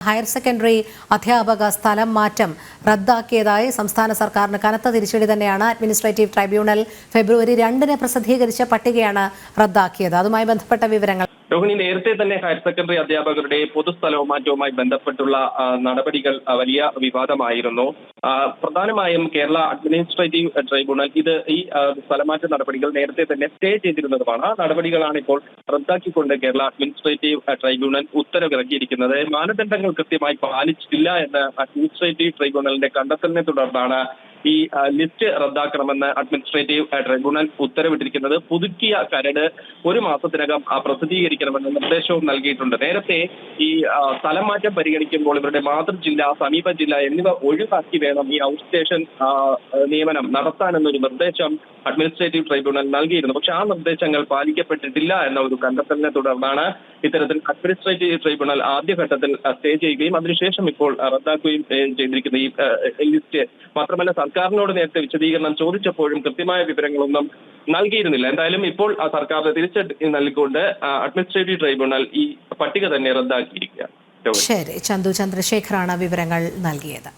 Higher secondary അധ്യാപക സ്ഥലം മാറ്റം റദ്ദാക്കിയതായി സംസ്ഥാന സർക്കാരിന് കനത്ത തിരിച്ചടി തന്നെയാണ് അഡ്മിനിസ്ട്രേറ്റീവ് ട്രൈബ്യൂണൽ ഫെബ്രുവരി രണ്ടിന് പ്രസിദ്ധീകരിച്ച പട്ടികയാണ് റദ്ദാക്കിയത്. അതുമായി ബന്ധപ്പെട്ട വിവരങ്ങൾ. രോഹിണി നേരത്തെ തന്നെ ഹയർ സെക്കൻഡറി അധ്യാപകരുടെ പൊതുസ്ഥലവും മാറ്റവുമായി ബന്ധപ്പെട്ടുള്ള നടപടികൾ വലിയ വിവാദമായിരുന്നു. പ്രധാനമായും കേരള അഡ്മിനിസ്ട്രേറ്റീവ് ട്രൈബ്യൂണൽ ഇത് ഈ സ്ഥലമാറ്റ നടപടികൾ നേരത്തെ തന്നെ സ്റ്റേ ചെയ്തിരുന്നതുമാണ്. ആ നടപടികളാണ് ഇപ്പോൾ റദ്ദാക്കിക്കൊണ്ട് കേരള അഡ്മിനിസ്ട്രേറ്റീവ് ട്രൈബ്യൂണൽ ഉത്തരവിറക്കിയിരിക്കുന്നത്. മാനദണ്ഡങ്ങൾ കൃത്യമായി പാലിച്ചിട്ടില്ല എന്ന് അഡ്മിനിസ്ട്രേറ്റീവ് ട്രൈബ്യൂണലിന്റെ കണ്ടെത്തലിനെ തുടർന്നാണ് ഈ ലിസ്റ്റ് റദ്ദാക്കണമെന്ന് അഡ്മിനിസ്ട്രേറ്റീവ് ട്രൈബ്യൂണൽ ഉത്തരവിട്ടിരിക്കുന്നത്. പുതുക്കിയ കരട് ഒരു മാസത്തിനകം പ്രസിദ്ധീകരിക്കണമെന്ന് നിർദ്ദേശവും നൽകിയിട്ടുണ്ട്. നേരത്തെ ഈ സ്ഥലം മാറ്റം പരിഗണിക്കുമ്പോൾ ഇവരുടെ മാതൃജില്ല സമീപ ജില്ല എന്നിവ ഒഴിവാക്കി വേണം ഈ ഔട്ട് സ്റ്റേഷൻ നിയമനം നടത്താനെന്നൊരു നിർദ്ദേശം അഡ്മിനിസ്ട്രേറ്റീവ് ട്രൈബ്യൂണൽ നൽകിയിരുന്നു. പക്ഷെ ആ നിർദ്ദേശങ്ങൾ പാലിക്കപ്പെട്ടിട്ടില്ല എന്ന ഒരു കണ്ടെത്തലിനെ തുടർന്നാണ് ഇത്തരത്തിൽ അഡ്മിനിസ്ട്രേറ്റീവ് ട്രൈബ്യൂണൽ ആദ്യഘട്ടത്തിൽ സ്റ്റേ ചെയ്യുകയും അതിനുശേഷം ഇപ്പോൾ റദ്ദാക്കുകയും ചെയ്തിരിക്കുന്ന ഈ ലിസ്റ്റ്. മാത്രമല്ല സർക്കാരിനോട് നേരത്തെ വിശദീകരണം ചോദിച്ചപ്പോഴും കൃത്യമായ വിവരങ്ങളൊന്നും നൽകിയിരുന്നില്ല. എന്തായാലും ഇപ്പോൾ ആ സർക്കാരിന് തിരിച്ചടി നൽകിക്കൊണ്ട് അഡ്മിനിസ്ട്രേറ്റീവ് ട്രൈബ്യൂണൽ ഈ പട്ടിക തന്നെ റദ്ദാക്കിയിരിക്കുകയാണ്. ശരി. ചന്തു ചന്ദ്രശേഖറാണ് വിവരങ്ങൾ നൽകിയത്.